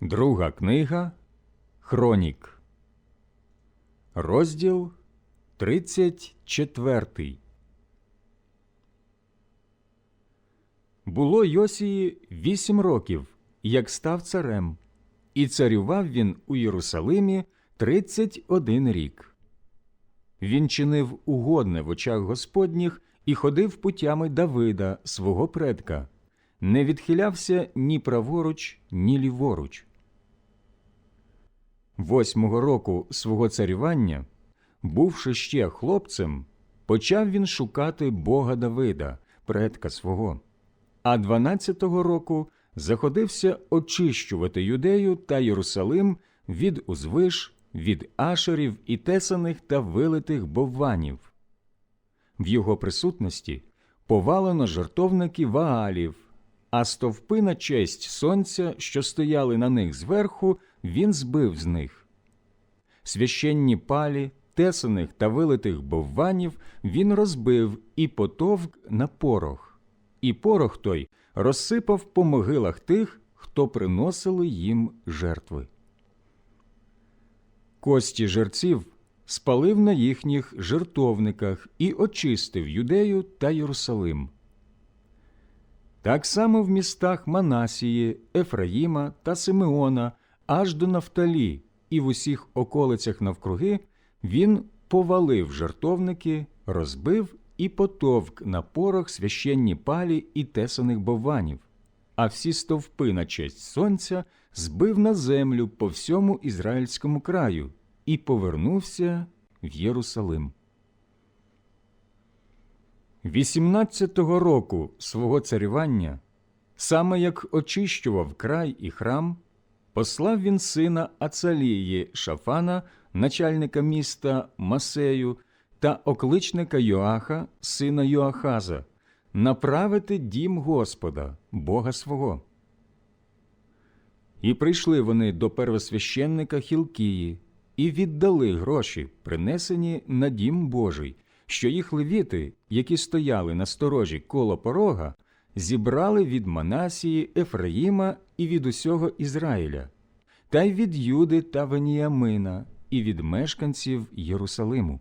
Друга книга Хронік, розділ 34. Було Йосії вісім років, як став царем, і царював він у Єрусалимі тридцять один рік. Він чинив угодне в очах Господніх і ходив путями Давида, свого предка, не відхилявся ні праворуч, ні ліворуч. Восьмого року свого царювання, бувши ще хлопцем, почав він шукати Бога Давида, предка свого, а дванадцятого року заходився очищувати Юдею та Єрусалим від узвиш, від ашерів і тесаних та вилитих бовванів. В його присутності повалено жартовники Ваалів, а стовпи на честь сонця, що стояли на них зверху, він збив з них. Священні палі, тесаних та вилитих бовванів він розбив і потовк на порох, і порох той розсипав по могилах тих, хто приносили їм жертви. Кості жерців спалив на їхніх жертовниках і очистив Юдею та Єрусалим. Так само в містах Манасії, Ефраїма та Симеона аж до Нафталі і в усіх околицях навкруги він повалив жертовники, розбив і потовк на порох священні палі і тесаних бованів, а всі стовпи на честь сонця збив на землю по всьому ізраїльському краю і повернувся в Єрусалим. Вісімнадцятого року свого царювання, саме як очищував край і храм, послав він сина Ацалії Шафана, начальника міста Масею та окличника Йоаха, сина Йоахаза, направити дім Господа, Бога свого. І прийшли вони до первосвященника Хілкії і віддали гроші, принесені на дім Божий, що їх левіти, які стояли на сторожі коло порога, зібрали від Манасії, Ефраїма і від усього Ізраїля, та й від Юди та Веніямина, і від мешканців Єрусалиму.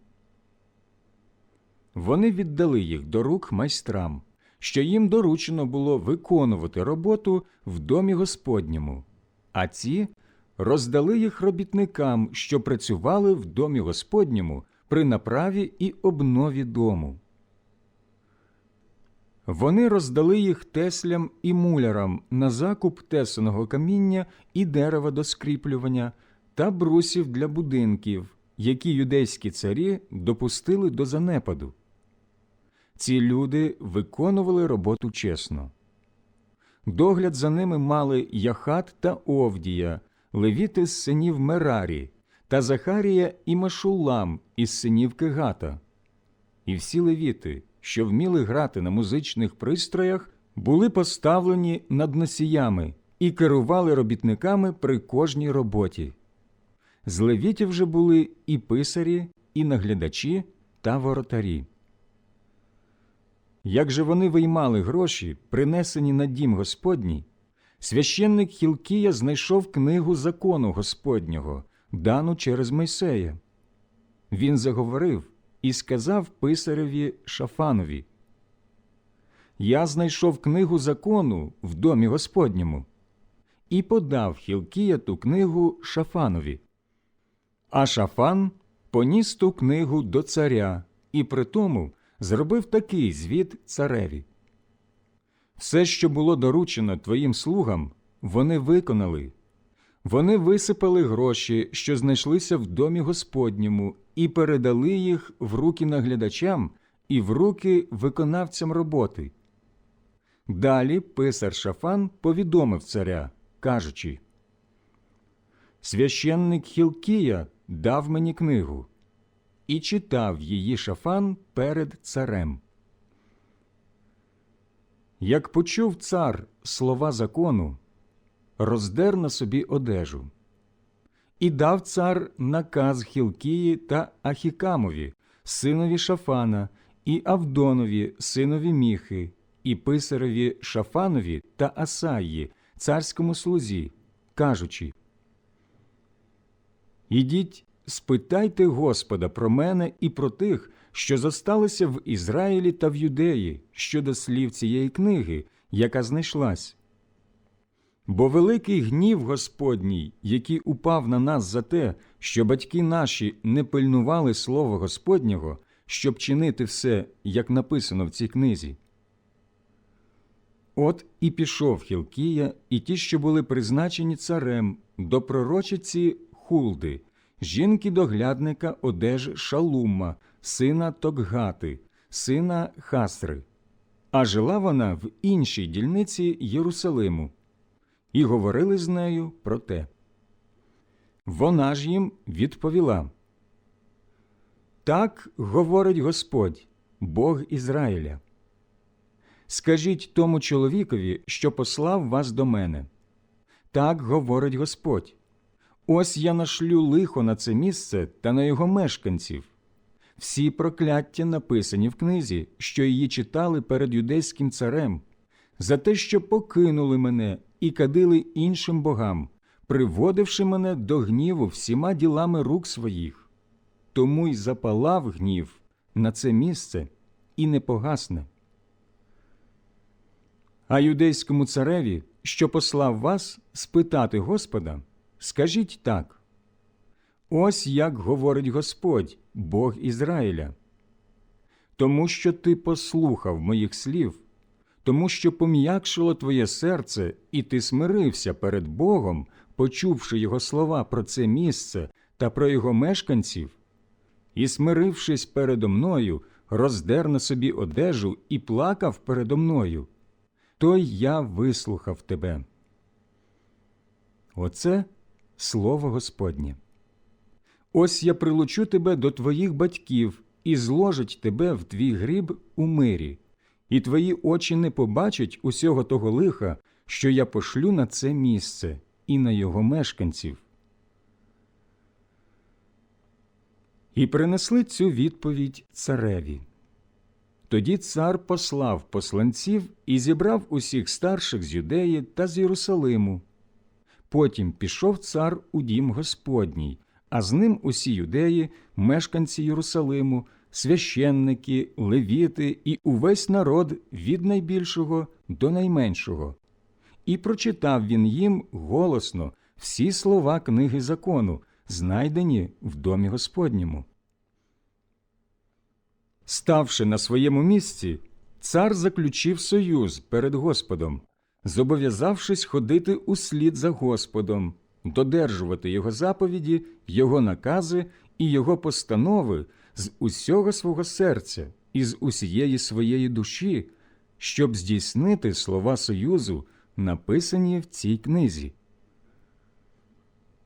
Вони віддали їх до рук майстрам, що їм доручено було виконувати роботу в домі Господньому, а ці роздали їх робітникам, що працювали в домі Господньому при направі і обнові дому. Вони роздали їх теслям і мулярам на закуп тесаного каміння і дерева до скріплювання та брусів для будинків, які юдейські царі допустили до занепаду. Ці люди виконували роботу чесно. Догляд за ними мали Яхат та Овдія, левіти з синів Мерарі, та Захарія і Машулам із синів Кегата. І всі левіти, що вміли грати на музичних пристроях, були поставлені над носіями і керували робітниками при кожній роботі. З левітів же були і писарі, і наглядачі та воротарі. Як же вони виймали гроші, принесені на дім Господній, священник Хілкія знайшов книгу закону Господнього, дану через Мойсея. Він заговорив і сказав писареві Шафанові Я знайшов книгу закону в домі Господньому і подав Хілкія ту книгу Шафанові. А Шафан поніс ту книгу до царя і при тому зробив такий звіт цареві. Все, що було доручено твоїм слугам, вони виконали. Вони висипали гроші, що знайшлися в домі Господньому, і передали їх в руки наглядачам і в руки виконавцям роботи. Далі писар Шафан повідомив царя, кажучи Священник Хілкія дав мені книгу і читав її Шафан перед царем. Як почув цар слова закону, роздер на собі одежу. І дав цар наказ Хілкії та Ахікамові, синові Шафана, і Авдонові, синові Міхи, і писареві Шафанові та Асаї, царському слузі, кажучи Ідіть, спитайте Господа про мене і про тих, що зосталися в Ізраїлі та в Юдеї щодо слів цієї книги, яка знайшлась. Бо великий гнів Господній, який упав на нас за те, що батьки наші не пильнували слова Господнього, щоб чинити все, як написано в цій книзі. От і пішов Хілкія, і ті, що були призначені царем, до пророчиці Хулди, жінки доглядника одежі Шалума, сина Токгати, сина Хасри. А жила вона в іншій дільниці Єрусалиму, і говорили з нею про те. Вона ж їм відповіла Так говорить Господь, Бог Ізраїля. Скажіть тому чоловікові, що послав вас до мене. Так говорить Господь. Ось я нашлю лихо на це місце та на його мешканців. Всі прокляття написані в книзі, що її читали перед юдейським царем, за те, що покинули мене і кадили іншим богам, приводивши мене до гніву всіма ділами рук своїх. Тому й запалав гнів на це місце і не погасне. А юдейському цареві, що послав вас спитати Господа, скажіть так. Ось як говорить Господь, Бог Ізраїля. Тому що ти послухав моїх слів, тому що пом'якшило твоє серце, і ти смирився перед Богом, почувши його слова про це місце та про його мешканців, і, смирившись передо мною, роздер на собі одежу і плакав передо мною то я вислухав тебе. Оце слово Господнє. Ось я прилучу тебе до твоїх батьків і зложить тебе в твій гріб у мирі, і твої очі не побачать усього того лиха, що я пошлю на це місце і на його мешканців. І принесли цю відповідь цареві. Тоді цар послав посланців і зібрав усіх старших з Юдеї та з Єрусалиму. Потім пішов цар у дім Господній, а з ним усі юдеї, мешканці Єрусалиму, священники, левіти і увесь народ від найбільшого до найменшого. І прочитав він їм голосно всі слова книги закону, знайдені в домі Господньому. Ставши на своєму місці, цар заключив союз перед Господом, зобов'язавшись ходити услід за Господом, додержувати його заповіді, його накази і його постанови з усього свого серця і з усієї своєї душі, щоб здійснити слова союзу, написані в цій книзі.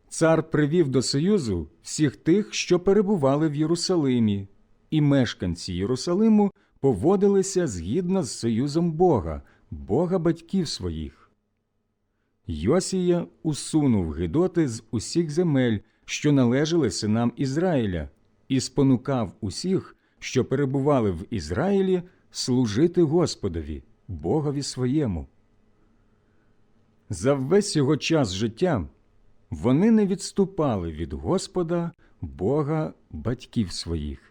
Цар привів до союзу всіх тих, що перебували в Єрусалимі і мешканці Єрусалиму поводилися згідно з союзом Бога, Бога батьків своїх. Йосія усунув Гидоти з усіх земель, що належали синам Ізраїля, і спонукав усіх, що перебували в Ізраїлі, служити Господові, Богові своєму. За весь його час життя вони не відступали від Господа, Бога батьків своїх.